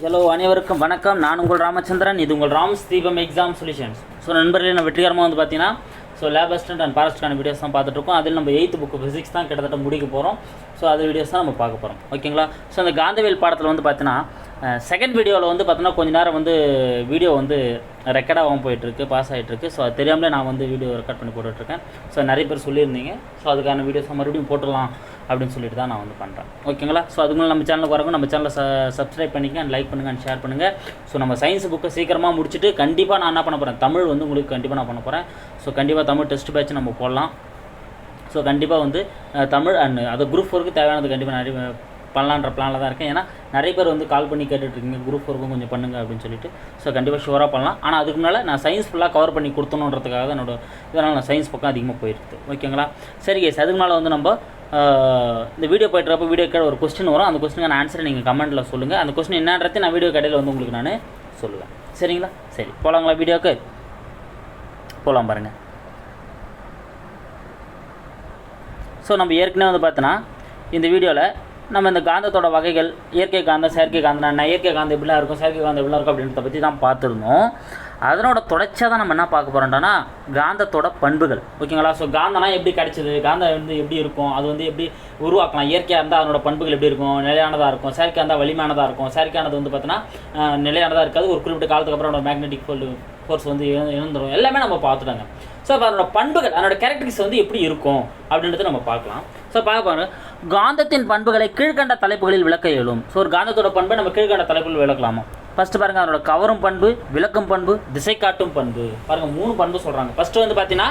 Hello அனைவருக்கும் வணக்கம். நான் உங்கள் ராமச்சந்திரன். இது உங்கள் ராம்ஸ் தீபம் எக்ஸாம் சொல்யூஷன்ஸ் ஸோ நண்பர்களே நான் வெற்றிகரமாக வந்து பார்த்தீங்கன்னா ஸோ லேப் அசிஸ்டன்ட் அண்ட் பாரஸ்டான வீடியோஸ் தான் பார்த்துட்டு இருக்கோம். அதில் நம்ம எயித்து புக்கு ஃபிசிக்ஸ் தான் கிட்டத்தட்ட முடிக்க போகிறோம் ஸோ அது வீடியோஸ் தான் நம்ம பார்க்க போகிறோம் ஓகேங்களா ஸோ அந்த காந்தவேல் பாடத்தில் வந்து பார்த்தீங்கன்னா செகண்ட் வீடியோவில் வந்து பார்த்தீங்கன்னா கொஞ்ச நேரம் வந்து வீடியோ வந்து ரெக்கார்டாகவும் போயிட்டுருக்கு பாஸ் ஆகிட்டுருக்கு ஸோ அது தெரியாமலே நான் வந்து வீடியோ ரெக்கார்ட் பண்ணி போட்டுட்ருக்கேன் ஸோ நிறைய பேர் சொல்லியிருந்தீங்க. ஸோ அதுக்கான வீடியோஸ் மறுபடியும் போட்டுடலாம். அப்படின்னு சொல்லிட்டு தான் நான் வந்து பண்ணுறேன் ஓகேங்களா? ஸோ அதுக்கு நம்ம சேனலுக்கு வரவங்க நம்ம சேனலை ச சப்ஸ்கிரைப் பண்ணிக்க அண்ட் லைக் பண்ணுங்கள் அண்ட் ஷேர் பண்ணுங்கள் ஸோ நம்ம சயின்ஸ் புக்கை சீக்கிரமாக முடிச்சுட்டு கண்டிப்பாக நான் என்ன பண்ண போகிறேன் தமிழ் வந்து உங்களுக்கு கண்டிப்பாக நான் பண்ண போகிறேன் ஸோ கண்டிப்பாக தமிழ் டெஸ்ட் பேட்ச் நம்ம போடலாம். ஸோ கண்டிப்பாக வந்து தமிழ் அண்ட் அது குரூப் ஃபோருக்கு தேவையானது கண்டிப்பாக நிறைய பண்ணலான்ற பிளானில் தான் இருக்கேன். ஏன்னா நிறைய பேர் வந்து கால் பண்ணி கேட்டுட்ருக்கீங்க குரூப் ஒர்க்கும் கொஞ்சம் பண்ணுங்க அப்படின்னு சொல்லிட்டு. ஸோ கண்டிப்பாக ஷுவராக பண்ணலாம். ஆனால் அதுக்கு முன்னால் நான் சயின்ஸ் ஃபுல்லாக கவர் பண்ணி கொடுத்தணுன்றதுக்காக தான் என்னோட இதனால் நான் சயின்ஸ் பக்கம் அதிகமாக போயிருக்கு ஓகேங்களா? சரி கேஸ் அதுக்கு மேலே வந்து நம்ம இந்த வீடியோ போயிட்டுறப்ப வீடியோ கீழே ஒரு கொஸ்டின் வரும். அந்த கொஸ்டினுக்கான ஆன்சரை நீங்கள் கமெண்ட்டில் சொல்லுங்கள் அந்த கொஸ்டின் என்னன்றதை நான் வீடியோ கடையில் வந்து உங்களுக்கு நான் சொல்லுவேன். சரிங்களா? சரி போகலாங்களா வீடியோக்கு? போகலாம் பாருங்கள் ஸோ நம்ம ஏற்கனவே வந்து பார்த்தோன்னா இந்த வீடியோவில் நம்ம இந்த காந்தத்தோட வகைகள் இயற்கை காந்தம் செயற்கை காந்தம் நான் இயற்கை காந்தம் எப்படிலாம் இருக்கும்? செயற்கை காந்தம் எப்படிலாம் இருக்கும் அப்படின்றத பற்றி தான் பார்த்துருந்தோம். அதனோட தொடர்ச்சியாக தான் நம்ம என்ன பார்க்க போகிறோம்னா காந்தத்தோட பண்புகள். ஓகேங்களா? ஸோ காந்தம்னா எப்படி கிடைச்சிது? காந்தம் வந்து எப்படி இருக்கும்? அது வந்து எப்படி உருவாக்கலாம்? இயற்கையாக இருந்தால் அதனோட பண்புகள் எப்படி இருக்கும்? நிலையானதாக இருக்கும். செயற்கையாக இருந்தால் வலிமையானதாக இருக்கும். செயற்கையானது வந்து பார்த்தோன்னா நிலையானதாக இருக்காது. ஒரு குறிப்பிட்ட காலத்துக்கு அப்புறம் அதோட மேக்னெட்டிக் ஃபோல்டு ஃபோர்ஸ் வந்து இழந்துடும் இழந்துரும். எல்லாமே நம்ம பார்த்துட்டாங்க. ஸோ அப்போ அதனோட பண்புகள் அதனோட கேரக்டரிஸ் வந்து எப்படி இருக்கும்? அப்படின்றத நம்ம பார்க்கலாம். ஸோ பார்க்க பாருங்க காந்தத்தின் பண்புகளை கீழ்கண்ட தலைப்புகளில் விளக்க இயலும். ஸோ ஒரு காந்தத்தோட பண்பை நம்ம கீழ்கண்ட தலைப்புகளில் விளக்கலாமா? ஃபஸ்ட்டு பாருங்கள் அதனோட கவரும் பண்பு விளக்கும் பண்பு திசை காட்டும் பண்பு. பாருங்கள் மூணு பண்பு சொல்கிறாங்க ஃபஸ்ட்டு வந்து பார்த்தீங்கன்னா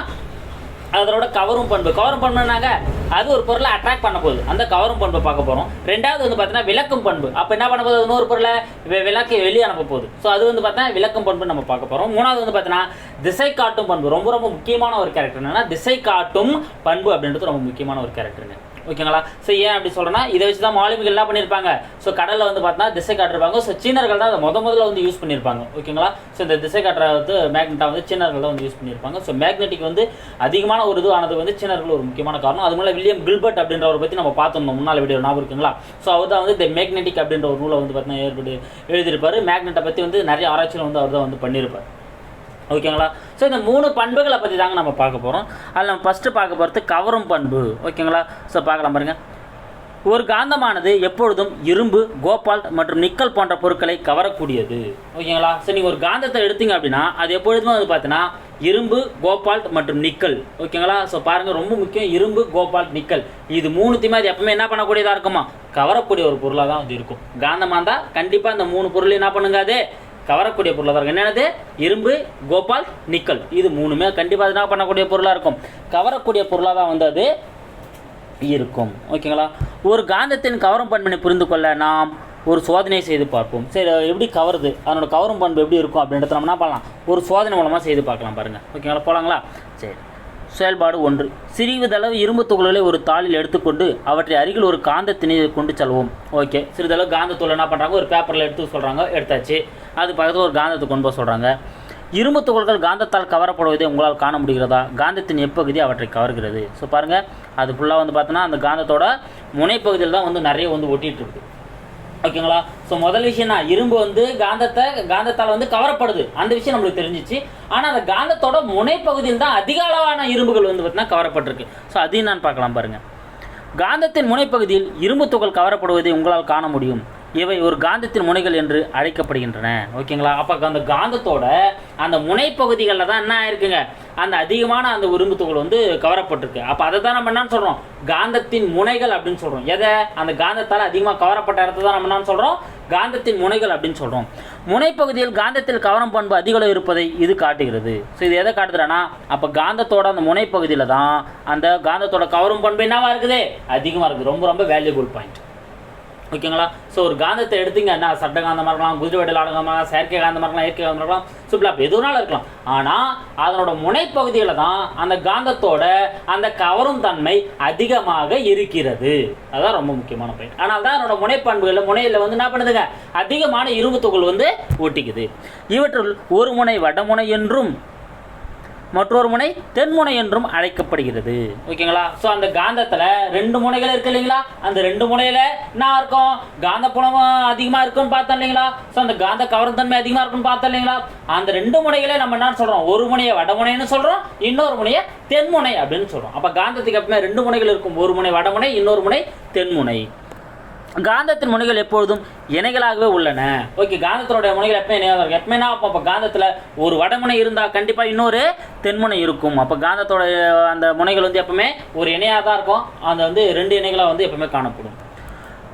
அதோட கவரும் பண்பு. கவரும் பண்புனாங்க அது ஒரு பொருளை அட்ராக்ட் பண்ண போகுது. அந்த கவரும் பண்பை பார்க்க போகிறோம் ரெண்டாவது வந்து பார்த்தீங்கன்னா விளக்கும் பண்பு. அப்போ என்ன பண்ண போகுது? இன்னொரு பொருளை வெ- வெளியே அனுப்ப போகுது. ஸோ அது வந்து பார்த்தீங்கன்னா விளக்கும் பண்பு நம்ம பார்க்க போகிறோம் மூணாவது வந்து பார்த்தீங்கன்னா திசை காட்டும் பண்பு. ரொம்ப ரொம்ப முக்கியமான ஒரு கேரக்டர் என்னன்னா திசை காட்டும் பண்பு அப்படின்றது ரொம்ப முக்கியமான ஒரு கேரக்டருங்க ஓகேங்களா? ஸோ ஏன் அப்படி சொல்கிறேன்னா இதை வச்சு தான் மாலுமிகள் என்ன பண்ணியிருப்பாங்க ஸோ கடலில் வந்து பார்த்தா திசை காட்டிருப்பாங்க. ஸோ சீனர்கள் தான் அதை முத முதல்ல வந்து யூஸ் பண்ணியிருப்பாங்க ஓகேங்களா? ஸோ இந்த திசை காட்டுற வந்து மேக்னெட்டாக வந்து சீனர்கள் தான் வந்து யூஸ் பண்ணியிருப்பாங்க ஸோ மேக்னெட்டிக் வந்து அதிகமான ஒரு இது ஆனது வந்து சீனர்கள் ஒரு முக்கியமான காரணம். அது மூலம் வில்லியம் கில்பர்ட் அப்படின்றவரை பற்றி நம்ம பார்த்துருந்தோம் முன்னால் வீடியோ ஞாபகம் இருக்குங்களா? ஸோ அவர் தான் வந்து த மேக்னெட்டிக் அப்படின்ற ஒரு நூலை வந்து பார்த்தீங்கன்னா ஏற்பட்டு எழுதியிருப்பார். மேக்னெட்டை பற்றி வந்து நிறைய ஆராய்ச்சியில் வந்து அவர் தான் வந்து பண்ணியிருப்பார். ஓகேங்களா ஸோ இந்த மூணு பண்புகளை பற்றி தாங்க நம்ம பார்க்க போகிறோம் அதில் நம்ம ஃபஸ்ட்டு பார்க்க போகிறது கவரும் பண்பு. ஓகேங்களா ஸோ பார்க்கலாம் பாருங்கள் ஒரு காந்தமானது எப்பொழுதும் இரும்பு கோபால்ட் மற்றும் நிக்கல் போன்ற பொருட்களை கவரக்கூடியது. ஓகேங்களா ஸோ நீங்கள் ஒரு காந்தத்தை எடுத்தீங்க அப்படின்னா அது எப்பொழுதுமே வந்து பார்த்தீங்கன்னா இரும்பு கோபால்ட் மற்றும் நிக்கல். ஓகேங்களா ஸோ பாருங்கள் ரொம்ப முக்கியம். இரும்பு கோபால்ட் நிக்கல். இது மூணுத்தையுமே அது எப்பவுமே என்ன பண்ணக்கூடியதாக இருக்குமா? கவரக்கூடிய ஒரு பொருளாக தான் அது இருக்கும். காந்தமாக இருந்தால் கண்டிப்பாக இந்த மூணு பொருள் என்ன பண்ணுங்க அது? கவரக்கூடிய பொருளாக தான் இருக்கும். என்னென்னது இரும்பு கோபால் நிக்கல். இது மூணுமே கண்டிப்பாக என்ன பண்ணக்கூடிய பொருளாக இருக்கும். கவரக்கூடிய பொருளாக தான் வந்து அது இருக்கும். ஓகேங்களா? ஒரு காந்தத்தின் கவரும் பண்பினை புரிந்து கொள்ள நாம் ஒரு சோதனை செய்து பார்ப்போம். சரி எப்படி கவருது? அதனோட கவரும் பண்பு எப்படி இருக்கும் அப்படின்றத நம்ம என்ன பண்ணலாம்? ஒரு சோதனை மூலமாக செய்து பார்க்கலாம் பாருங்கள் ஓகேங்களா? போகலாங்களா சரி. செயல்பாடு ஒன்று. சிறிதளவு இரும்பு துகள்களை ஒரு தாளில் எடுத்துக்கொண்டு அவற்றை அருகில் ஒரு காந்தத்தினை கொண்டு செல்வோம். ஓகே. சிறிதளவு காந்த காந்தத்தூள் என்ன பண்ணுறாங்க ஒரு பேப்பரில் எடுத்து சொல்கிறாங்க எடுத்தாச்சு. அது பக்கத்தில் ஒரு காந்தத்தை கொண்டு போக சொல்கிறாங்க இரும்பு துகள்கள் காந்தத்தால் கவரப்படுவதை உங்களால் காண முடிகிறதா? காந்தத்தின் எப்பகுதி அவற்றை கவர்கிறது? ஸோ பாருங்கள் அது ஃபுல்லாக வந்து பார்த்தோன்னா அந்த காந்தத்தோட முனைப்பகுதியில் தான் வந்து நிறைய வந்து ஒட்டிகிட்டு இருக்குது. ஓகேங்களா? ஸோ முதல் விஷயம்னா இரும்பு வந்து காந்தத்தை காந்தத்தால் வந்து கவரப்படுது. அந்த விஷயம் நம்மளுக்கு தெரிஞ்சிச்சு. ஆனால் அந்த காந்தத்தோட முனைப்பகுதியில் தான் அதிக அளவான இரும்புகள் வந்து பார்த்தீங்கன்னா கவரப்பட்டிருக்கு. ஸோ அதையும் நான் பார்க்கலாம் பாருங்கள் காந்தத்தின் முனைப்பகுதியில் இரும்பு துகள் கவரப்படுவதை உங்களால் காண முடியும். இவை ஒரு காந்தத்தின் முனைகள் என்று அழைக்கப்படுகின்றன. ஓகேங்களா? அப்போ அந்த காந்தத்தோட அந்த முனைப்பகுதிகளில் தான் என்ன ஆயிருக்குங்க? அந்த அதிகமான அந்த இரும்பு துகள் வந்து கவரப்பட்டிருக்கு. அப்போ அதை தான் நம்ம என்னன்னு சொல்கிறோம் காந்தத்தின் முனைகள் அப்படின்னு சொல்கிறோம் எதை? அந்த காந்தத்தால் அதிகமாக கவரப்பட்ட இடத்த தான் நம்ம என்னன்னு சொல்கிறோம் காந்தத்தின் முனைகள் அப்படின்னு சொல்கிறோம் முனைப்பகுதியில் காந்தத்தில் கவரம் பண்பு அதிகளவு இருப்பதை இது காட்டுகிறது. ஸோ இது எதை காட்டுதுன்னா அப்போ காந்தத்தோட அந்த முனைப்பகுதியில் தான் அந்த காந்தத்தோட கவரும் பண்பு என்னவாக இருக்குது? அதிகமாக இருக்குது. ரொம்ப ரொம்ப வேல்யூபிள் பாயிண்ட் ஓகேங்களா? ஸோ ஒரு காந்தத்தை எடுத்தீங்க என்ன சட்ட காந்தமாக இருக்கலாம் குதிரைவெடல் ஆடகமாக இருக்கலாம் செயற்கை காந்தமாக இருக்கலாம் இயற்கை காந்தமாக இருக்கலாம் சுப்லாப் எதுனாலும் இருக்கலாம். ஆனால் அதனோட முனைப்பகுதியில் தான் அந்த காந்தத்தோட அந்த கவரும் தன்மை அதிகமாக இருக்கிறது. அதான் ரொம்ப முக்கியமான பாயிண்ட் ஆனால் தான் அதனோட முனைப்பண்புகளில் முனையில் வந்து என்ன பண்ணுதுங்க? அதிகமான இரும்பு துகள் வந்து ஒட்டிக்குது. இவற்றுள் ஒரு முனை வடமுனை என்றும் மற்றொரு முனை தென்முனை என்றும் அழைக்கப்படுகிறது. ஓகேங்களா? ஸோ அந்த காந்தத்தில் ரெண்டு முனைகள் இருக்கு இல்லைங்களா? அந்த ரெண்டு முனையில் என்ன இருக்கும்? காந்த புலம் அதிகமாக இருக்குன்னு பார்த்தோம் இல்லைங்களா? ஸோ அந்த காந்த கவர்ந்தன்மை அதிகமாக இருக்குன்னு பார்த்தோம் இல்லைங்களா? அந்த ரெண்டு முனைகளே நம்ம என்ன சொல்கிறோம் ஒரு முனையை வடமுனைன்னு சொல்கிறோம் இன்னொரு முனையை தென்முனை அப்படின்னு சொல்கிறோம் அப்போ காந்தத்துக்கு எப்பவுமே ரெண்டு முனைகள் இருக்கும். ஒரு முனை வடமுனை இன்னொரு முனை தென்முனை. காந்தத்தின் முனைகள் எப்பொழுதும் இணைகளாகவே உள்ளன. ஓகே காந்தத்தினுடைய முனைகள் எப்பவுமே இணையாக இருக்கும். எப்பவுமே என்ன அப்போ காந்தத்தில் ஒரு வடமுனை இருந்தால் கண்டிப்பாக இன்னொரு தென்முனை இருக்கும். அப்போ காந்தத்தோடைய அந்த முனைகள் வந்து எப்பவுமே ஒரு இணையாக தான் இருக்கும். அந்த வந்து ரெண்டு இணைகளாக வந்து எப்பவுமே காணப்படும்.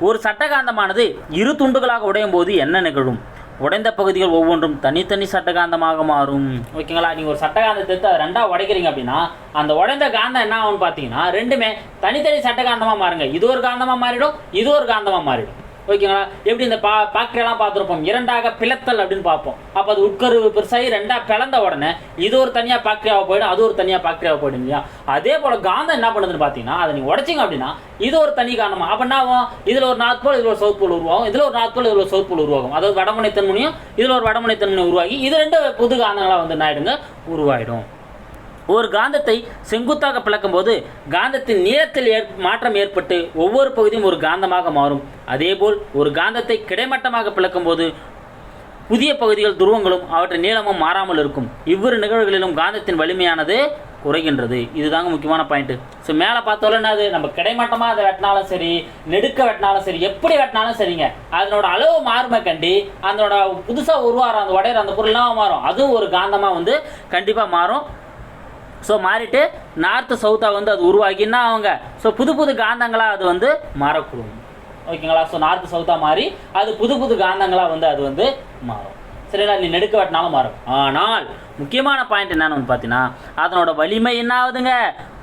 ஒரு சட்டகாந்தமானது இரு துண்டுகளாக உடையும் போது என்ன நிகழும்? உடைந்த பகுதிகள் ஒவ்வொன்றும் தனித்தனி சட்டகாந்தமாக மாறும். ஓகேங்களா நீங்கள் ஒரு சட்டகாந்தத்தை எடுத்து அதை ரெண்டாக உடைக்கிறீங்க அப்படின்னா அந்த உடைந்த காந்தம் என்ன ஆகும்னு பார்த்தீங்கன்னா ரெண்டுமே தனித்தனி சட்டகாந்தமாக மாறுங்க. இது ஒரு காந்தமாக மாறிடும் இது ஒரு காந்தமாக மாறிடும். ஓகேங்களா? எப்படி இந்த பா பாக்டீரியெல்லாம் பார்த்துருப்போம்? இரண்டாக பிளத்தல் அப்படின்னு பார்ப்போம். அப்போ அது உட்கருவு பெருசாகி ரெண்டாக பிளந்த உடனே இது ஒரு தனியாக பாக்டீரியாவை போயிடும் அது ஒரு தனியாக பாக்டீரியாவை போயிடும் இல்லையா? அதே போல் காந்தம் என்ன பண்ணுதுன்னு பார்த்தீங்கன்னா அதை நீங்கள் உடச்சிங்க அப்படின்னா இது ஒரு தனி காரணமா அப்போ என்ன ஆகும்? இதில் ஒரு நார்த் போல் இதில் ஒரு சவுத் போல் உருவாகும். இதில் ஒரு நார்த் போல் இதில் ஒரு சவுத் போல் உருவாகும். அதாவது வடமுனை இதில் ஒரு வடமுனை தென்முனை உருவாகி இது ரெண்டு புது காந்தங்களாக வந்து என்ன ஆகிடுங்க உருவாயிடும். ஒரு காந்தத்தை செங்குத்தாக பிளக்கும்போது காந்தத்தின் நீளத்தில் ஏற் மாற்றம் ஏற்பட்டு ஒவ்வொரு பகுதியும் ஒரு காந்தமாக மாறும். அதேபோல் ஒரு காந்தத்தை கிடைமட்டமாக பிளக்கும்போது புதிய பகுதிகள் துருவங்களும் அவற்றின் நீளமும் மாறாமல் இருக்கும். இவ்விரு நிகழ்வுகளிலும் காந்தத்தின் வலிமையானது குறைகின்றது. இதுதாங்க முக்கியமான பாயிண்ட்டு ஸோ மேலே பார்த்தோம்ல என்னது? நம்ம கிடைமட்டமாக அதை வெட்டினாலும் சரி நெடுக்க வெட்டினாலும் சரி எப்படி வெட்டினாலும் சரிங்க. அதனோட அளவு மாறுமை கண்டி அதனோட புதுசாக உருவாகிற அந்த உடையிற அந்த பொருள்லாம் மாறும். அதுவும் ஒரு காந்தமாக வந்து கண்டிப்பாக மாறும். ஸோ மாறிட்டு நார்த்து சவுத்தாக வந்து அது உருவாகின்னா அவங்க ஸோ புது புது காந்தங்களாக அது வந்து மாறக்கூடும். ஓகேங்களா ஸோ நார்த்து சவுத்தாக மாறி அது புது புது காந்தங்களாக வந்து அது வந்து மாறும். சரிங்களா? நீ நெடுக்க வெட்டினாலும் மாறும். ஆனால் முக்கியமான பாயிண்ட் என்னன்னு வந்து பார்த்தீங்கன்னா அதனோட வலிமை என்ன ஆகுதுங்க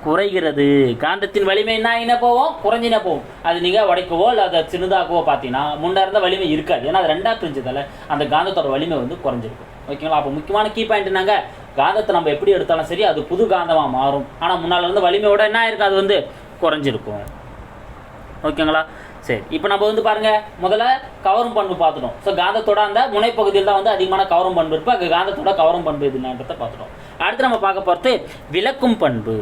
குறைகிறது. காந்தத்தின் வலிமை என்ன என்ன போவோம்? குறைஞ்சினே போகும் அது நீங்கள் உடைக்கவோ இல்லை அதை சின்னதாக்கவோ பார்த்தீங்கன்னா முன்னே இருந்த வலிமை இருக்காது. ஏன்னா அது ரெண்டாக பிரிஞ்சதால் அந்த காந்தத்தோட வலிமை வந்து குறைஞ்சிருக்கும். ஓகேங்களா அப்போ முக்கியமான கீ பாயிண்ட் என்னங்க? காந்தத்தை நம்ம எப்படி எடுத்தாலும் சரி அது புது காந்தமாக மாறும். ஆனால் முன்னால் இருந்து வலிமையோட என்ன ஆயிருக்கு? அது வந்து குறைஞ்சிருக்கும். ஓகேங்களா? சரி இப்போ நம்ம வந்து பாருங்க முதல்ல கவரும் பண்பு பார்த்துட்டோம். ஸோ காந்தத்தோட அந்த முனைப்பகுதியில் தான் வந்து அதிகமான கவரும் பண்பு இருப்போம் அங்கே காந்தத்தோட கவரும் பண்பு இதுன்றதை பார்த்துட்டோம். அடுத்து நம்ம பார்க்க போகிறது விளக்கும் பண்பு.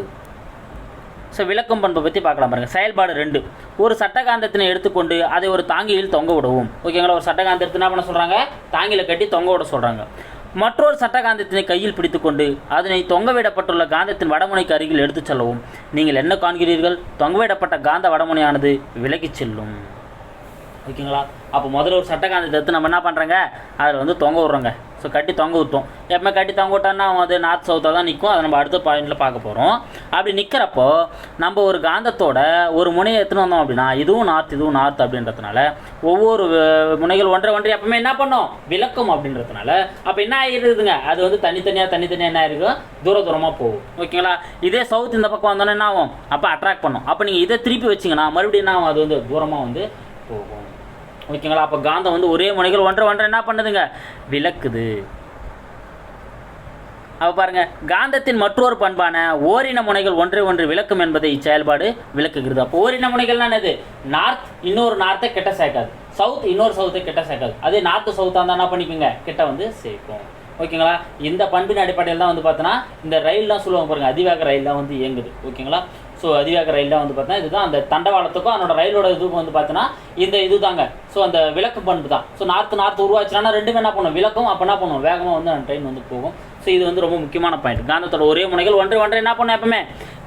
ஸோ விளக்கும் பண்பை பற்றி பார்க்கலாம் பாருங்கள் செயல்பாடு ரெண்டு. ஒரு சட்டகாந்தத்தினை எடுத்துக்கொண்டு அதை ஒரு தாங்கியில் தொங்க விடவும். ஓகேங்களா? ஒரு சட்டகாந்தத்தை என்ன பண்ண சொல்கிறாங்க தாங்கியில் கட்டி தொங்க விட சொல்கிறாங்க மற்றொரு சட்ட காந்தத்தினை கையில் பிடித்துக்கொண்டு அதனை தொங்கவிடப்பட்டுள்ள காந்தத்தின் வடமுனைக்கு அருகில் எடுத்துச் செல்லவும். நீங்கள் என்ன காண்கிறீர்கள்? தொங்கவிடப்பட்ட காந்த வடமுனையானது விலகிச் செல்லும். ஓகேங்களா? அப்போ முதல்ல ஒரு சட்டகாந்தத்தை எடுத்து நம்ம என்ன பண்ணுறோங்க அதில் வந்து தொங்க விட்றோங்க. ஸோ கட்டி தொங்க விட்டோம் எப்பவுமே கட்டி தொங்க விட்டோன்னா அவன் அது நார்த் சவுத்தாக தான் நிற்கும் அதை நம்ம அடுத்த பாயிண்டில் பார்க்க போகிறோம் அப்படி நிற்கிறப்போ நம்ம ஒரு காந்தத்தோட ஒரு முனையை எடுத்துன்னு வந்தோம் அப்படின்னா இதுவும் நார்த் இதுவும் நார்த் அப்படின்றதுனால ஒவ்வொரு முனைகள் ஒன்றை ஒன்றை எப்பவுமே என்ன பண்ணும்? விளக்கும் அப்படின்றதுனால அப்போ என்ன ஆகிடுதுங்க அது வந்து தனித்தனியாக தனித்தனியாக என்ன ஆயிருக்கும்? தூர தூரமாக போகும். ஓகேங்களா இதே சவுத் இந்த பக்கம் வந்தோன்னே என்ன ஆகும்? அப்போ அட்ராக்ட் பண்ணும். அப்போ நீங்கள் இதை திருப்பி வச்சிங்கன்னா மறுபடியும் என்ன ஆகும்? அது வந்து தூரமாக வந்து போகும். ஓகேங்களா? அப்போ காந்தம் வந்து ஒரே முனைகள் ஒன்றை ஒன்றை என்ன பண்ணுதுங்க? விளக்குது. அப்போ பாருங்க காந்தத்தின் மற்றொரு பண்பான ஓரின முனைகள் ஒன்றை ஒன்று விளக்கும் என்பதை இச்செயல்பாடு விளக்குகிறது. அப்போ ஓரின முனைகள்னா என்னது? நார்த் இன்னொரு நார்த்தை கிட்ட சேர்க்காது. சவுத் இன்னொரு சவுத்தை கிட்ட சேர்க்காது. அதே நார்த்து சவுத்தாக இருந்தால் என்ன பண்ணிக்கோங்க? கிட்ட வந்து சேர்க்கும். ஓகேங்களா? இந்த பண்பின் அடிப்படையில் தான் வந்து பார்த்தோன்னா இந்த ரயில்லாம் சொல்லுவாங்க பாருங்கள் அதிவேக ரயில்லாம் வந்து இயங்குது. ஓகேங்களா? ஸோ அதிவேக ரயில் தான் வந்து பார்த்தீங்கன்னா இதுதான் அந்த தண்டவாளத்துக்கும் அதனோட ரயிலோட இதுக்கும் வந்து பார்த்தோன்னா இந்த இது தாங்க ஸோ அந்த விளக்கு பண்பு தான். ஸோ நார்த்து நார்த்து உருவாச்சுன்னா ரெண்டுமே என்ன பண்ணும்? விளக்கும் அப்போ என்ன பண்ணும்? வேகமாக வந்து அந்த ட்ரெயின் வந்து போகும். ஸோ இது வந்து ரொம்ப முக்கியமான பாயிண்ட் காந்தத்தோட ஒரே முனைகள் ஒன்றை ஒன்றை என்ன பண்ணும் எப்பவுமே?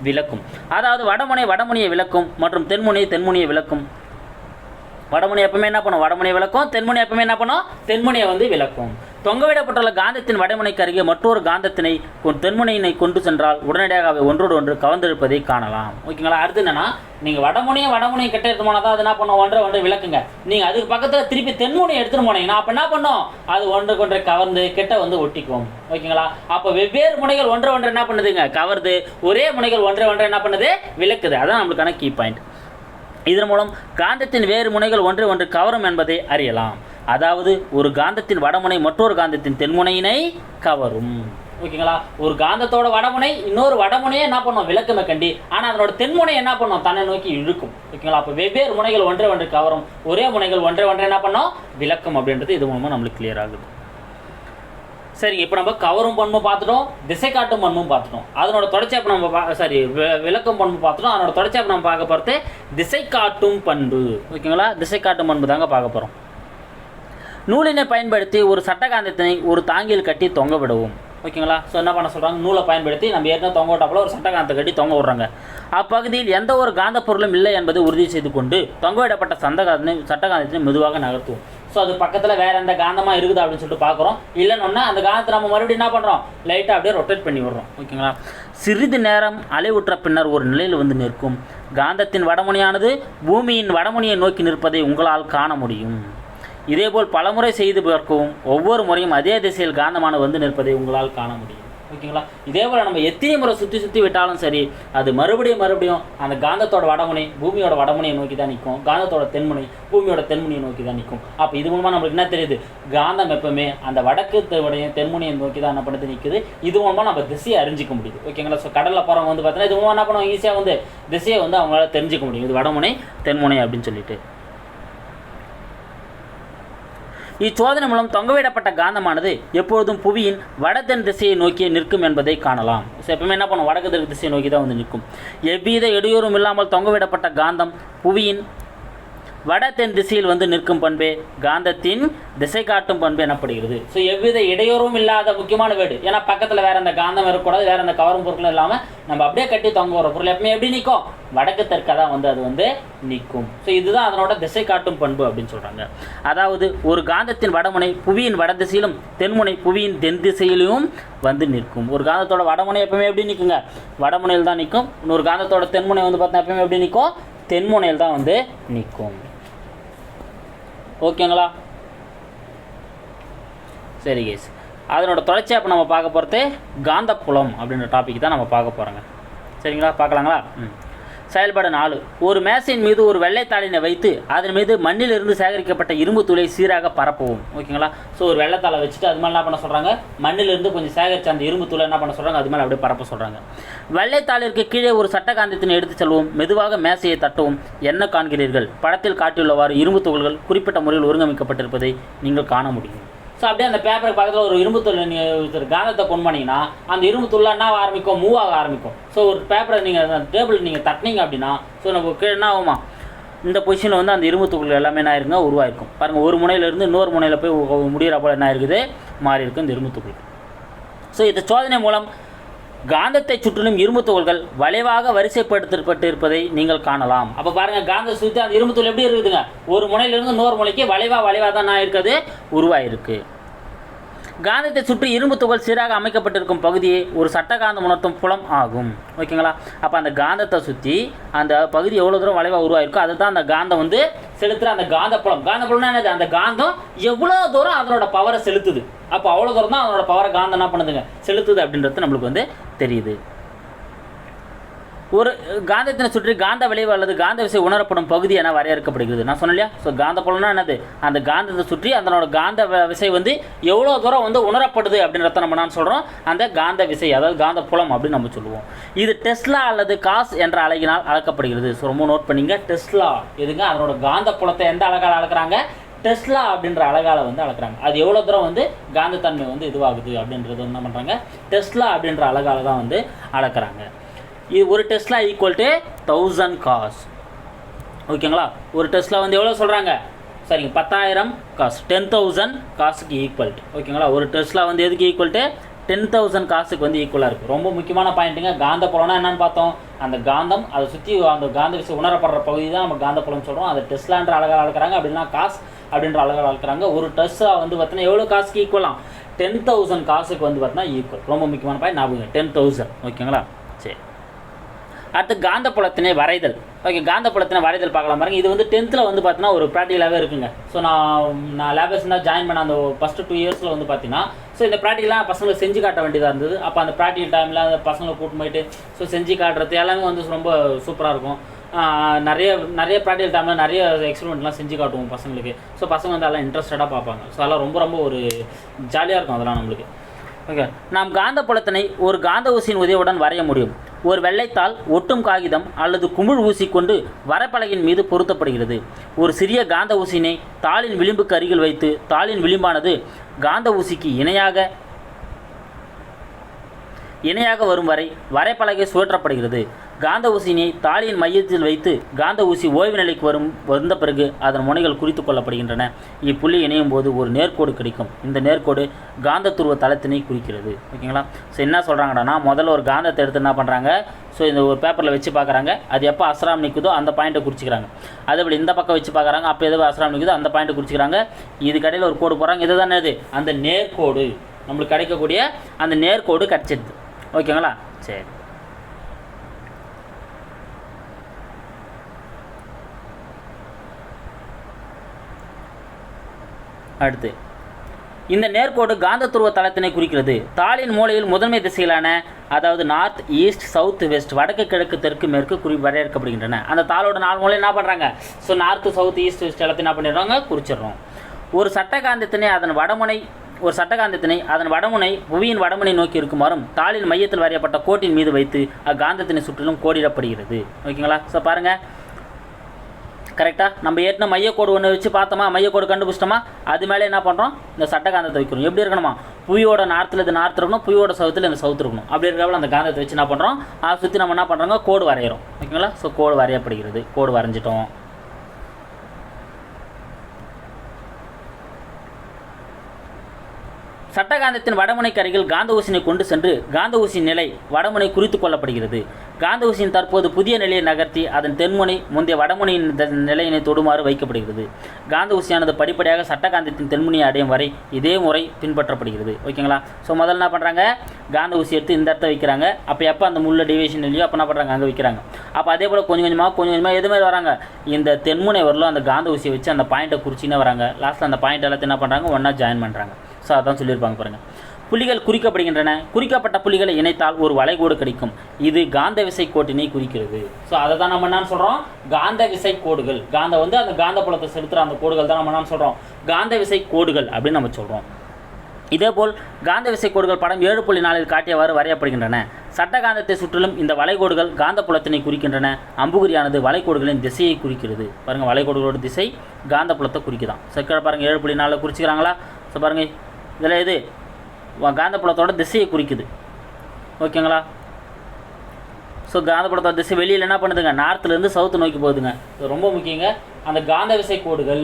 விளக்கும். அதாவது வடமுனை வடமுனையை விளக்கும் மற்றும் தென்முனை தென்முனையை விளக்கும். வடமுனை எப்பவுமே என்ன பண்ணும்? வடமுனை விளக்கும் தென்முனை எப்பவுமே என்ன பண்ணும்? தென்முனையை வந்து விளக்கும். தொங்கவிடப்பட்டுள்ள காந்தத்தின் வடமுனைக்கு அருகே மற்றொரு காந்தத்தினை தென்முனையினை கொண்டு சென்றால் உடனடியாக அவை ஒன்றோடு ஒன்று கவர்ந்திருப்பதை காணலாம். ஓகேங்களா? அடுத்து என்னன்னா நீங்கள் வடமுனையும் வடமுனையும் கிட்ட எடுத்து போனால் தான் அது என்ன பண்ணும்? ஒன்றை ஒன்றை விளக்குங்க. நீங்கள் அதுக்கு பக்கத்தில் திருப்பி தென்முனையை எடுத்துட்டு போனீங்கன்னா அப்போ என்ன பண்ணும்? அது ஒன்றுக்கு ஒன்றை கவர்ந்து கிட்ட வந்து ஒட்டிக்கும். ஓகேங்களா? அப்போ வெவ்வேறு முனைகள் ஒன்றை ஒன்றை என்ன பண்ணுதுங்க? கவர்ந்து ஒரே முனைகள் ஒன்றை ஒன்றை என்ன பண்ணுது? விளக்குது. அதான் நம்மளுக்கான கீ பாயிண்ட். இதன் மூலம் காந்தத்தின் வேறு முனைகள் ஒன்று ஒன்று கவரும் என்பதை அறியலாம். அதாவது ஒரு காந்தத்தின் வடமுனை மற்றொரு காந்தத்தின் தென்முனையினை கவரும். ஓகேங்களா? ஒரு காந்தத்தோட வடமுனை இன்னொரு வடமுனையை என்ன பண்ணும்? விளக்கமே கண்டி ஆனால் அதனோட தென்முனை என்ன பண்ணும்? தன்னை நோக்கி இழுக்கும். ஓகேங்களா? அப்போ வெவ்வேறு முனைகள் ஒன்றை ஒன்று கவரும். ஒரே முனைகள் ஒன்றை ஒன்றை என்ன பண்ணும்? விளக்கம் அப்படின்றது இது மூலமாக நம்மளுக்கு கிளியர் ஆகுது. சரி இப்போ நம்ம கவரும் பண்பும் பார்த்துட்டோம் திசை காட்டும் பண்பும் பார்த்துட்டோம். அதனோட தொடர்ச்சியாக இப்போ நம்ம பா- சாரி விளக்கம் பண்பு பார்த்துட்டோம். அதனோட தொடர்ச்சியாக நம்ம பார்க்க போகிறது திசை காட்டும் பண்பு. ஓகேங்களா? திசை காட்டும் பண்பு தாங்க பார்க்க போகிறோம் நூலினை பயன்படுத்தி ஒரு சட்டகாந்தத்தினை ஒரு தாங்கியில் கட்டி தொங்க விடவும் ஓகேங்களா? ஸோ என்ன பண்ண சொல்கிறாங்க நூலை பயன்படுத்தி நம்ம ஏற்கனவே தொங்க விட்டாப்புல ஒரு சட்டகாந்தத்தை கட்டி தொங்க விடுறாங்க. அப்பகுதியில் எந்த ஒரு காந்த பொருளும் இல்லை என்பதை உறுதி செய்து கொண்டு தொங்க விடப்பட்ட சந்தகாந்தனை சட்டகாந்தத்தினை மெதுவாக நகர்த்துவோம். ஸோ அது பக்கத்தில் வேற எந்த காந்தமாக இருக்குது அப்படின்னு சொல்லிட்டு பார்க்குறோம். இல்லைன்னா அந்த காந்தத்தை நம்ம மறுபடியும் என்ன பண்ணுறோம் லைட்டாக அப்படியே ரொட்டேட் பண்ணி விடுறோம். ஓகேங்களா? சிறிது நேரம் அலைவுற்ற பின்னர் ஒரு நிலையில் வந்து நிற்கும். காந்தத்தின் வடமுனையானது பூமியின் வடமுனையை நோக்கி நிற்பதை உங்களால் காண முடியும். இதேபோல் பலமுறை செய்து பார்க்கவும் ஒவ்வொரு முறையும் அதே திசையில் காந்தமான வந்து நிற்பதை உங்களால் காண முடியும். ஓகேங்களா? இதே போல் நம்ம எத்தனை முறை சுற்றி சுற்றி விட்டாலும் சரி அது மறுபடியும் மறுபடியும் அந்த காந்தத்தோட வடமுனை பூமியோட வடமுனையை நோக்கி தான் நிற்கும். காந்தத்தோட தென்முனை பூமியோட தென்முனையை நோக்கி தான் நிற்கும். அப்போ இது மூலமாக நம்மளுக்கு என்ன தெரியுது? காந்தம் எப்பவுமே அந்த வடக்கு தென்முனையை நோக்கி தான் என்ன பண்ணுறது நிற்குது இது மூலமாக நம்ம திசையை அறிஞ்சிக்க முடியுது. ஓகேங்களா? ஸோ கடலில் போகிறவங்க வந்து பார்த்தீங்கன்னா இது மூலமாக என்ன பண்ணுவாங்க? ஈஸியாக வந்து திசையை வந்து அவங்களால தெரிஞ்சிக்க முடியும். இது வடமுனை தென்முனை அப்படின்னு சொல்லிட்டு. இச்சோதனை மூலம் தொங்கவிடப்பட்ட காந்தமானது எப்பொழுதும் புவியின் வடதென் திசையை நோக்கி நிற்கும் என்பதை காணலாம். ஸோ எப்பவுமே என்ன பண்ணும் வடக்கு தெற்கு திசையை நோக்கி தான் வந்து நிற்கும். எவ்வித இடையூறும் இல்லாமல் தொங்கவிடப்பட்ட காந்தம் புவியின் வட தென் திசையில் வந்து நிற்கும் பண்பே காந்தத்தின் திசை காட்டும் பண்பு எனப்படுகிறது. ஸோ எவ்வித இடையூறும் இல்லாத முக்கியமான வேடு. ஏன்னா பக்கத்தில் வேற அந்த காந்தம் இருக்கக்கூடாது வேற அந்த கவரும் பொருட்களும் இல்லாமல் நம்ம அப்படியே கட்டி தொங்க வர பொருள். எப்பவுமே எப்படி நிற்கும்? வடக்கு தெற்காக தான் வந்து அது வந்து நிற்கும். ஸோ இதுதான் அதனோட திசை காட்டும் பண்பு அப்படின்னு சொல்கிறாங்க அதாவது ஒரு காந்தத்தின் வடமுனை புவியின் வட திசையிலும் தென்முனை புவியின் தென் திசையிலும் வந்து நிற்கும். ஒரு காந்தத்தோட வடமுனை எப்பவுமே எப்படி நிற்குங்க வடமுனையில் தான் நிற்கும். இன்னொரு காந்தத்தோட தென்முனை வந்து பார்த்தா எப்பவுமே எப்படி நிற்கும்? தென்முனையில் தான் வந்து நிற்கும். ஓகேங்களா சரி கேஸ் அதனோட தொடர்ச்சியாக இப்போ நம்ம பார்க்க போகிறது காந்தப்புலம் அப்படின்ற டாபிக் தான் நம்ம பார்க்க போகிறோங்க சரிங்களா? பார்க்கலாங்களா? ம். செயல்பாடு நாலு. ஒரு மேசையின் மீது ஒரு வெள்ளைத்தாளினை வைத்து அதன் மீது மண்ணிலிருந்து சேகரிக்கப்பட்ட இரும்பு துளை சீராக பரப்பவும். ஓகேங்களா? ஸோ ஒரு வெள்ளைத்தாளை வச்சுட்டு அது மேலே என்ன பண்ண சொல்கிறாங்க மண்ணிலிருந்து கொஞ்சம் சேகரித்த அந்த இரும்பு துளை என்ன பண்ண சொல்கிறாங்க அது மேலே அப்படியே பரப்ப சொல்கிறாங்க வெள்ளைத்தாளிற்கு கீழே ஒரு சட்டகாந்தத்தினை எடுத்துச் செல்வோம். மெதுவாக மேசையை தட்டவும். என்ன காண்கிறீர்கள்? படத்தில் காட்டியுள்ளவாறு இரும்பு துகள்கள் குறிப்பிட்ட முறையில் ஒருங்கமைக்கப்பட்டிருப்பதை நீங்கள் காண முடியும். ஸோ அப்படியே அந்த பேப்பருக்கு பக்கத்தில் ஒரு இரும்பு தூள் நீங்கள் காந்தத்தை கொண்டு பண்ணிங்கன்னா அந்த இரும்பு தூள்லாம் என்ன ஆரம்பிக்கும்? மூவ் ஆக ஆரம்பிக்கும். ஸோ ஒரு பேப்பரை நீங்கள் அந்த டேபிள் நீங்கள் தட்டினீங்க அப்படின்னா ஸோ நம்ம கீழே என்ன ஆகுமா? இந்த பொசிஷனில் வந்து அந்த இரும்பு எல்லாமே என்ன ஆயிருங்க? உருவாயிருக்கும். பாருங்கள் ஒரு முனையிலேருந்து இன்னொரு முனையில் போய் முடிகிற முடியிற போல் என்ன இருக்குது மாறி இருக்கு இந்த இரும்பு துகள் ஸோ இந்த சோதனை மூலம் காந்தத்தை சுற்றிலும் இரும்பு துகள்கள் வளைவாக வரிசைப்படுத்தப்பட்டு இருப்பதை நீங்கள் காணலாம். அப்போ பாருங்க காந்த சுற்றி அந்த இரும்பு துகள் எப்படி இருக்குதுங்க? ஒரு முனையிலிருந்து இன்னொரு முனைக்கு வளைவா வளைவாக தான் நான் இருக்குது உருவாயிருக்கு. காந்தத்தை சுற்றி இரும்பு துகள் சீராக அமைக்கப்பட்டிருக்கும் பகுதியை ஒரு சட்டகாந்தம் உணர்த்தும் புலம் ஆகும். ஓகேங்களா? அப்போ அந்த காந்தத்தை சுற்றி அந்த பகுதி எவ்வளோ தூரம் வளைவாக உருவாயிருக்கோ அதுதான் அந்த காந்தம் வந்து செலுத்துகிற அந்த காந்த புலம். காந்த புலம்னா என்னது? அந்த காந்தம் எவ்வளோ தூரம் அதனோட பவரை செலுத்துது. அப்போ அவ்வளோ தூரம் தான் அதனோட பவரை காந்தம் என்ன பண்ணுதுங்க. செலுத்துது அப்படின்றது நம்மளுக்கு வந்து தெரியுது. ஒரு காந்தத்தினை சுற்றி காந்த விளைவு அல்லது காந்த விசை உணரப்படும் பகுதி என வரையறுக்கப்படுகிறது. நான் சொன்னேன் இல்லையா ஸோ காந்த புலம்னா என்னது? அந்த காந்தத்தை சுற்றி அதனோட காந்த வ- விசை வந்து எவ்வளோ தூரம் வந்து உணரப்படுது அப்படின்றத நம்ம நான் சொல்கிறோம் அந்த காந்த விசை அதாவது காந்த புலம் அப்படின்னு நம்ம சொல்லுவோம். இது டெஸ்லா அல்லது காஸ் என்ற அழகினால் அளக்கப்படுகிறது. ஸோ ரொம்ப நோட் பண்ணிங்க. டெஸ்லா. எதுங்க? அதனோட காந்த புலத்தை எந்த அழகால் அளக்குறாங்க? டெஸ்லா அப்படின்ற அழகால் வந்து அளக்குறாங்க. அது எவ்வளோ தூரம் வந்து காந்தத்தன்மை வந்து இதுவாகுது அப்படின்றது என்ன பண்ணுறாங்க டெஸ்லா அப்படின்ற அழகால தான் வந்து அளக்குறாங்க. இது ஒரு tesla equal to thousand gauss ஓகேங்களா? ஒரு டெஸ்லா வந்து எவ்வளோ சொல்கிறாங்க சரிங்க பத்தாயிரம் காசு டென் தௌசண்ட் காசுக்கு ஈக்குவல் ஓகேங்களா? ஒரு டெஸ்லா வந்து எதுக்கு ஈக்குவல் டு டென் தௌசண்ட் காசுக்கு வந்து ஈக்குவலாக இருக்குது ரொம்ப முக்கியமான பாயிண்ட்டுங்க காந்த என்னென்னு என்னன்னு பார்த்தோம். அந்த காந்தம் அதை சுற்றி அந்த காந்த விசை உணரப்படுற பகுதி தான் நம்ம காந்த சொல்கிறோம் அதை டெஸ்லான்ற அழகாக அளக்குறாங்க. அப்படின்னா காசு அப்படின்ற அழகாக அளக்குறாங்க. ஒரு டெஸ்லா வந்து பார்த்தீங்கன்னா எவ்வளோ காசுக்கு ஈக்குவலாம் டென் தௌசண்ட் காசுக்கு வந்து பார்த்தீங்கன்னா ஈக்குவல் ரொம்ப முக்கியமான பாயிண்ட் ஞாபகம் டென் தௌசண்ட் ஓகேங்களா? சரி. அடுத்து காந்த புலத்தினை வரைதல். ஓகே காந்த புலத்தினை வரைதல் பார்க்கலாம் பாருங்க. இது வந்து டென்த்தில் வந்து பார்த்தீங்கன்னா ஒரு ப்ராக்டிக்கலாகவே இருக்குங்க. ஸோ நான் நான் லேபர்ஸ் தான் ஜாயின் பண்ண அந்த ஃபஸ்ட்டு டூ இயர்ஸில் வந்து பார்த்தீங்கன்னா ஸோ இந்த ப்ராக்டிக்கலாக பசங்களுக்கு செஞ்சு காட்ட வேண்டியதாக இருந்தது. அப்போ அந்த ப்ராக்டிக்கல் டைமில் அந்த பசங்களை கூட்டு போயிட்டு ஸோ செஞ்சு காட்டுறது எல்லாமே வந்து ரொம்ப சூப்பராக இருக்கும். நிறைய நிறைய ப்ராக்டிக்கல் டைமில் நிறைய எக்ஸ்பெரிமெண்ட்லாம் செஞ்சு காட்டுவோம் பசங்களுக்கு. ஸோ பசங்க வந்து அதெல்லாம் இன்ட்ரெஸ்டடாக பார்ப்பாங்க. ஸோ அதெல்லாம் ரொம்ப ரொம்ப ஒரு ஜாலியாக இருக்கும் அதெல்லாம் நம்மளுக்கு. ஓகே நாம் காந்த புலத்தினை ஒரு காந்த ஊசியின் உதவியுடன் வரைய முடியும். ஒரு வெள்ளைத்தாள் ஒட்டும் காகிதம் அல்லது குமிழ் ஊசி கொண்டு வரப்பலகையின் மீது பொருத்தப்படுகிறது. ஒரு சிறிய காந்த ஊசியினை தாளின் விளிம்புக்கு அருகில் வைத்து தாளின் விளிம்பானது காந்த ஊசிக்கு இணையாக இணையாக வரும் வரை வரைபலகை சுழற்றப்படுகிறது. காந்த ஊசியினை தாலியின் மையத்தில் வைத்து காந்த ஊசி ஓய்வு நிலைக்கு வரும் வந்த பிறகு அதன் முனைகள் குறித்து கொள்ளப்படுகின்றன. இப்புள்ளி இணையும் போது ஒரு நேர்கோடு கிடைக்கும். இந்த நேர்கோடு காந்த துருவ தளத்தினை குறிக்கிறது. ஓகேங்களா? ஸோ என்ன சொல்கிறாங்கன்னா முதல்ல ஒரு காந்தத்தை எடுத்து என்ன பண்ணுறாங்க ஸோ இந்த ஒரு பேப்பரில் வச்சு பார்க்குறாங்க. அது எப்போ அஸ்ராம் நிற்குதோ அந்த பாயிண்ட்டை குறிச்சிக்கிறாங்க. அதேபோல் இந்த பக்கம் வச்சு பார்க்குறாங்க. அப்போ எதுவும் அஸ்ராம் நிற்குதோ அந்த பாயிண்ட்டை குறிச்சிக்கிறாங்க. இது கடையில் ஒரு கோடு போகிறாங்க இது தானே இது? அந்த நேர்கோடு. நம்மளுக்கு கிடைக்கக்கூடிய அந்த நேர்கோடு கிடச்சிடுது. ஓகேங்களா? சரி. அடுத்து. இந்த நேர்கோடு காந்த துருவ தளத்தினை குறிக்கிறது. தாளின் மூலையில் முதன்மை திசையிலான அதாவது நார்த் ஈஸ்ட் சவுத் வெஸ்ட் வடக்கு கிழக்கு தெற்கு மேற்கு குறி வரையறுக்கப்படுகின்றன. அந்த தாளோட நாலு மூலையில் என்ன பண்ணுறாங்க so north south east west எல்லாத்தையும் என்ன பண்ணிடுறாங்க? குறிச்சிடுறோம். ஒரு சட்டகாந்தத்தினை அதன் வடமுனை ஒரு சட்டகாந்தத்தினை அதன் வடமுனை புவியின் வடமுனை நோக்கி இருக்குமாறும் தாளின் மையத்தில் வரையப்பட்ட கோட்டின் மீது வைத்து அக்காந்தத்தினை சுற்றிலும் கோடிடப்படுகிறது. ஓகேங்களா? ஸோ பாருங்கள் கரெக்டாக நம்ம ஏற்றின மையக்கோடு ஒன்று வச்சு பார்த்தோமா? மையக்கோடு கண்டுபிடிச்சிட்டோமா? அது மேலே என்ன பண்ணுறோம் இந்த சட்டகாந்தத்தை வைக்கணும். எப்படி இருக்கணுமா? புவியோட நார்த்தில் இது நார்த் இருக்கணும் புவியோட சவுத்தில் இந்த சவுத் இருக்கணும். அப்படி இருக்கிறப்ப அந்த காந்தத்தை வச்சு என்ன பண்ணுறோம் அதை சுற்றி நம்ம என்ன பண்ணுறோங்க கோடு வரைகிறோம் ஓகேங்களா? ஸோ கோடு வரையப்படுகிறது. கோடு வரைஞ்சிட்டோம். சட்டகாந்தத்தின் வடமுனை கரையில் காந்த ஊசினை கொண்டு சென்று காந்த ஊசி நிலை வடமுனை குறித்து கொள்ளப்படுகிறது. காந்த ஊசியின் தற்போது புதிய நிலையை நகர்த்தி அதன் தென்முனை முந்தைய வடமுனையின் நிலையினை தொடுமாறு வைக்கப்படுகிறது. காந்த ஊசியானது படிப்படியாக சட்டகாந்தத்தின் தென்முனையை அடையும் வரை இதே முறை பின்பற்றப்படுகிறது. ஓகேங்களா? ஸோ முதல்ல என்ன பண்ணுறாங்க காந்த ஊசி எடுத்து இந்த இடத்த வைக்கிறாங்க. அப்போ எப்போ அந்த முள்ள டிவிஷன் இல்லையோ அப்போ என்ன பண்ணுறாங்க அங்கே வைக்கிறாங்க. அப்போ அதே போல் கொஞ்சம் கொஞ்சமாக கொஞ்சம் கொஞ்சமாக எது மாதிரி வராங்க? இந்த தென்முனை வரலும் அந்த காந்த ஊசியை வச்சு அந்த பாயிண்ட்டை குறிச்சின்னே வராங்க. லாஸ்ட்டில் அந்த பாயிண்ட் எல்லாத்தையும் என்ன பண்ணுறாங்க ஒன்றா ஜாயின் பண்ணுறாங்க ஸோ அதான் சொல்லியிருப்பாங்க பாருங்கள் புள்ளிகள் குறிக்கப்படுகின்றன. குறிக்கப்பட்ட புள்ளிகளை இணைத்தால் ஒரு வளைகோடு கிடைக்கும். இது காந்த விசை கோட்டினை குறிக்கிறது. ஸோ அதை தான் நம்ம என்ன சொல்கிறோம் காந்த விசை கோடுகள் காந்த வந்து அந்த காந்த புலத்தை செலுத்துகிற அந்த கோடுகள் தான் நம்ம என்ன சொல்கிறோம் காந்த விசை கோடுகள் அப்படின்னு நம்ம சொல்கிறோம் இதேபோல் காந்த விசை கோடுகள் படம் ஏழு புள்ளி நாலில் காட்டியவாறு வரையப்படுகின்றன. சட்டகாந்தத்தை சுற்றிலும் இந்த வளைகோடுகள் காந்த புலத்தினை குறிக்கின்றன. அம்புகுறியானது வளைகோடுகளின் திசையை குறிக்கிறது. பாருங்கள் வளைகோடுகளோட திசை காந்த புலத்தை குறிக்குதான். சர்க்கரை பாருங்கள் ஏழு புள்ளி நாலில் குறிச்சிக்கிறாங்களா? ஸோ பாருங்கள் இதில் இது காந்தப்புலத்தோட காந்த திசையை குறிக்குது. ஓகேங்களா? ஸோ காந்தப்புலத்தோட திசை வெளியில் என்ன பண்ணுதுங்க? நார்த்துலேருந்து சவுத்து நோக்கி போகுதுங்க. இது ரொம்ப முக்கியங்க. அந்த காந்த விசை கோடுகள்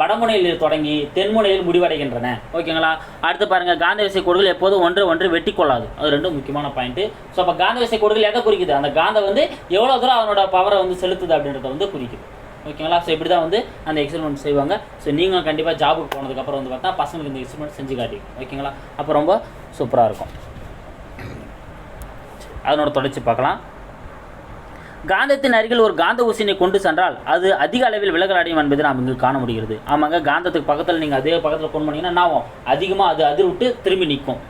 வடமுனையில் தொடங்கி தென்முனையில் முடிவடைகின்றன. ஓகேங்களா? அடுத்து பாருங்கள் காந்த விசை கோடுகள் எப்போதும் ஒன்று ஒன்று வெட்டி கொள்ளாது அது ரெண்டும் முக்கியமான பாயிண்ட்டு ஸோ அப்போ காந்த விசை கோடுகள் எதை குறிக்குது? அந்த காந்தம் வந்து எவ்வளோ தூரம் அவனோட பவரை வந்து செலுத்துது அப்படின்றத வந்து குறிக்குது. ஓகேங்களா ஸோ இப்படி தான் வந்து அந்த எக்ஸ்பெரிமெண்ட் செய்வாங்க. ஸோ நீங்களும் கண்டிப்பாக ஜாபுக்கு போனதுக்கப்புறம் வந்து பார்த்தா பசங்களுக்கு இந்த எக்ஸ்பெரிமெண்ட் செஞ்சு காட்டிங்க ஓகேங்களா அப்போ ரொம்ப சூப்பராக இருக்கும். அதனோட தொடர்ச்சி பார்க்கலாம். காந்தத்தின் அருகில் ஒரு காந்த ஊசினை கொண்டு சென்றால் அது அதிக அளவில் விலகல் அடையும் என்பதை நாம் இங்கு காண முடிகிறது. ஆமாங்க காந்தத்துக்கு பக்கத்தில் நீங்கள் அதே பக்கத்தில் கொண்டு போனீங்கன்னா என்ன ஆகும்? அதிகமாக அது அதிர் விட்டு திரும்பி நிற்கும்.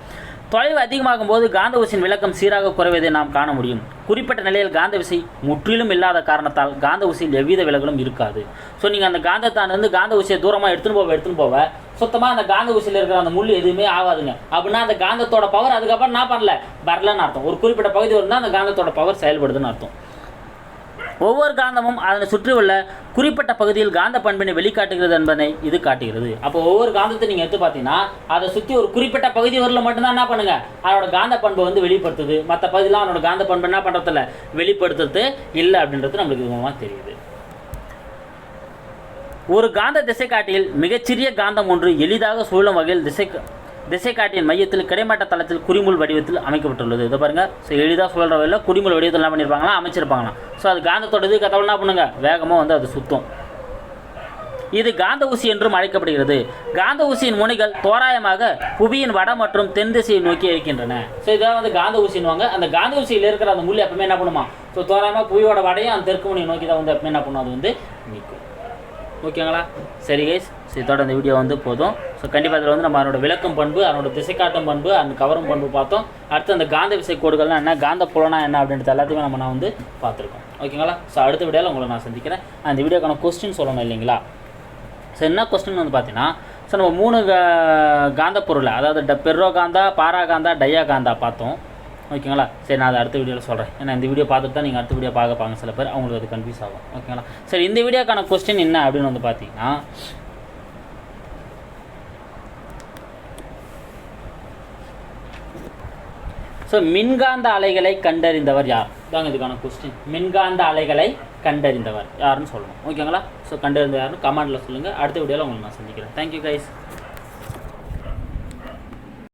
தொலைவு அதிகமாகும் போது காந்த ஊசியின் விளக்கம் சீராக குறைவதை நாம் காண முடியும். குறிப்பிட்ட நிலையில் காந்த விசை முற்றிலும் இல்லாத காரணத்தால் காந்த ஊசியில் எவ்வித விலகலும் இருக்காது. ஸோ நீங்கள் அந்த காந்தத்தானிருந்து காந்த ஊசியை தூரமாக எடுத்துன்னு போவ எடுத்துன்னு போவ சுத்தமாக அந்த காந்த ஊசியில் இருக்கிற அந்த முள் எதுவுமே ஆகாதுங்க. அப்படின்னா அந்த காந்தத்தோட பவர் அதுக்கப்புறம் நான் பண்ணல. வரலன்னு அர்த்தம். ஒரு குறிப்பிட்ட பகுதி இருந்தால் அந்த காந்தத்தோட பவர் செயல்படுதுன்னு அர்த்தம். ஒவ்வொரு காந்தமும் அதனை சுற்றியுள்ள குறிப்பிட்ட பகுதியில் காந்த பண்பினை வெளிக்காட்டுகிறது என்பதை இது காட்டுகிறது. அப்போ ஒவ்வொரு காந்தத்தை நீங்கள் எடுத்து பார்த்தீங்கன்னா அதை சுற்றி ஒரு குறிப்பிட்ட பகுதி வரல மட்டும்தான் என்ன பண்ணுங்க? அதோட காந்த பண்பை வந்து வெளிப்படுத்துது. மற்ற பகுதியெலாம் அதனோட காந்த பண்பு என்ன பண்ணுறதில்ல வெளிப்படுத்துறது இல்லை அப்படின்றது நம்மளுக்கு இது மூலமாக தெரியுது. ஒரு காந்த திசைக்காட்டியில் மிகச்சிறிய காந்தம் ஒன்று எளிதாக சூழும் வகையில் திசை திசைக்காட்டியின் மையத்தில் கிடைமட்ட தளத்தில் குறிமுள் வடிவத்தில் அமைக்கப்பட்டுள்ளது. இதை பாருங்கள் ஸோ எளிதாக சொல்கிற வகையில் குறிமுள் வடிவத்தில் என்ன பண்ணியிருப்பாங்களா அமைச்சிருப்பாங்களாம். ஸோ அது காந்தத்தோட இது கதவு என்ன பண்ணுங்க? வேகமாக வந்து அது சுத்தும். இது காந்த ஊசி என்றும் அழைக்கப்படுகிறது. காந்த ஊசியின் முனைகள் தோராயமாக புவியின் வட மற்றும் தென் திசையை நோக்கி இருக்கின்றன ஸோ இதான் வந்து காந்த ஊசின்னுவாங்க. அந்த காந்த ஊசியில் இருக்கிற அந்த முள் எப்பவுமே என்ன பண்ணுமா? ஸோ தோராயமாக புவியோட வடையும் அந்த தெற்கு முனையை நோக்கி தான் வந்து எப்பவுமே என்ன பண்ணும்? அது வந்து நிற்கும் ஓகேங்களா? சரி கைஸ் ஸோ இதோட அந்த வீடியோ வந்து போதும். ஸோ கண்டிப்பாக அதில் வந்து நம்ம அதனோட விளக்கும் பண்பு அதனோட திசைக்காட்டும் பண்பு அந்த கவரும் பண்பு பார்த்தோம். அடுத்து அந்த காந்த விசை கோடுகள்லாம் என்ன காந்த புலனா என்ன அப்படின்றது எல்லாத்தையுமே நம்ம நான் வந்து பார்த்துருக்கோம். ஓகேங்களா? ஸோ அடுத்த வீடியோவில் உங்களை நான் சந்திக்கிறேன். அந்த வீடியோக்கான கொஸ்டின் சொல்லணும் இல்லைங்களா? ஸோ என்ன கொஸ்டின் வந்து பார்த்தீங்கன்னா ஸோ நம்ம மூணு கா- காந்த பொருளை அதாவது ட பெர்ரோ காந்தா பாரா காந்தா டையா காந்தா பார்த்தோம். ஓகேங்களா? சரி நான் அதை அடுத்த வீடியோவில் சொல்கிறேன் ஏன்னா இந்த வீடியோ பார்த்துட்டு தான் நீங்கள் அடுத்த வீடியோ பார்க்க பாங்க சில பேர் அவங்களுக்கு அது கன்ஃபியூஸ் ஆகும். ஓகேங்களா? சரி இந்த வீடியோக்கான கொஸ்டின் என்ன அப்படின்னு வந்து பார்த்தீங்கன்னா ஸோ மின்காந்த அலைகளை கண்டறிந்தவர் யார்? தாங்க இதுக்கான கொஸ்டின் மின்காந்த அலைகளை கண்டறிந்தவர் யாருன்னு சொல்லணும் ஓகேங்களா? ஸோ கண்டறிந்த யாருன்னு கமெண்டில் சொல்லுங்கள் அடுத்த வீடியோவில் உங்களுக்கு நான் சந்திக்கிறேன். Thank you guys